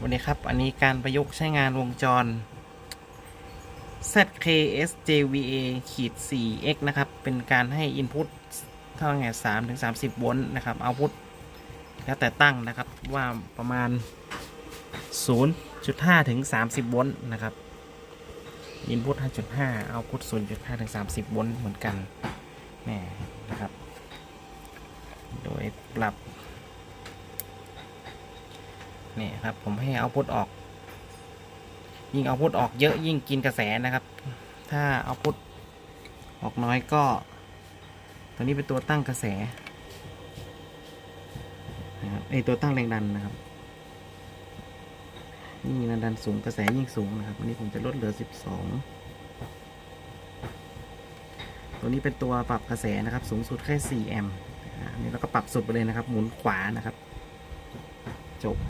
วันนี้ครับ อันนี้การประยุกต์ใช้งานวงจร ZKSJVA ขีด 4x นะครับ เป็นการให้ Input เท่าไง3ถึง30โวลต์นะครับ Output แล้วแต่ตั้งนะครับว่าประมาณ 0.5 ถึง 30 โวลต์นะครับ Input 5.5 Output 0.5 ถึง 30 โวลต์เหมือนกันนี่นะครับ โดยปรับ นี่ครับผมให้เอาพุทออก ยิ่งเอาพุทออกเยอะยิ่งกินกระแสนะครับ ถ้าเอาพุทออกน้อยก็ ตัวนี้เป็นตัวตั้งกระแสนะครับไอตัวตั้งแรงดันนะครับยิ่งแรงดันสูงกระแสยิ่งสูงนะครับวันนี้ผมจะลดเหลือ 12 ตัวนี้เป็นตัวปรับกระแสนะครับ สูงสุดแค่ 4 แอมป์นนี้เราก็ปรับสุดไปเลยนะครับ หมุนขวานะครับ จบ